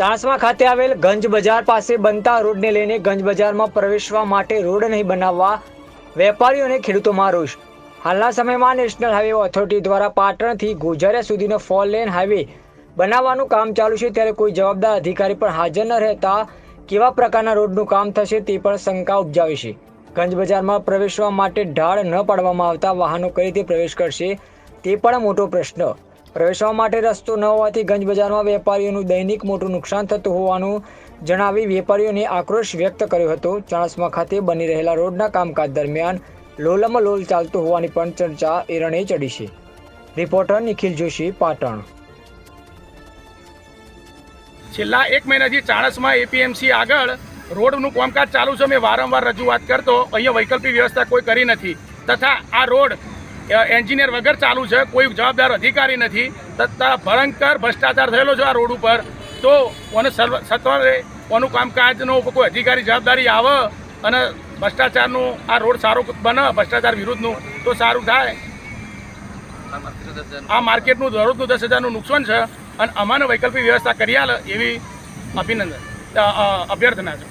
ચાણસ્મા ખાતે આવેલ ગંજ બજાર પાસે બનતા રોડને લઈને ગંજ બજારમાં પ્રવેશવા માટે રોડ નહીં બનાવવા વેપારીઓ અને ખેડૂતોમાં રોષ. હાલના સમયમાં નેશનલ હાઈવે ઓથોરિટી દ્વારા પાટણથી ગોઝારિયા સુધીનો ફોર લેન હાઈવે બનાવવાનું કામ ચાલુ છે ત્યારે કોઈ જવાબદાર અધિકારી પણ હાજર ન રહેતા કેવા પ્રકારના રોડનું કામ થશે તે પણ શંકા ઉપજાવી છે. ગંજ બજારમાં પ્રવેશવા માટે ઢાળ ન પાડવામાં આવતા વાહનો કઈ રીતે પ્રવેશ કરશે તે પણ મોટો પ્રશ્ન. પ્રવેશવા માટે રસ્તો ન હોવાથી ગંજ બજારમાં વેપારીઓનું દૈનિક મોટું નુકસાન થતું હોવાનું જણાવી વેપારીઓને આક્રોશ વ્યક્ત કર્યો હતો. ચાણસ્મા ખાતે બની રહેલા રોડના કામકાજ દરમિયાન લોલમ લોલ ચાલતું હોવાની પણ ચર્ચા એરણે ચડી છે. રિપોર્ટર નિખિલ જોશી, પાટણ. છેલ્લા એક મહિનાથી ચાણસમાં એપીએમસી આગળ રોડનું કામકાજ ચાલુ છે. મેં વારંવાર રજૂઆત કરતો, અહીંયા વૈકલ્પિક વ્યવસ્થા કોઈ કરી નથી. તથા આ રોડ એન્જિનિયર વગર ચાલુ છે, કોઈ જવાબદાર અધિકારી નથી. તથા ભયંકર ભ્રષ્ટાચાર થયેલો છે આ રોડ ઉપર. તો કોને સત્વરે કોનું કામકાજનો કોઈ અધિકારી જવાબદારી આવે અને ભ્રષ્ટાચારનું આ રોડ સારો બને, ભ્રષ્ટાચાર વિરુદ્ધનું, તો સારું થાય. આ માર્કેટનું દરરોજનું દસ હજારનું નુકસાન છે અને અમાને વૈકલ્પિક વ્યવસ્થા કરી આલે એવી અભિનંદન અભ્યર્થના છે.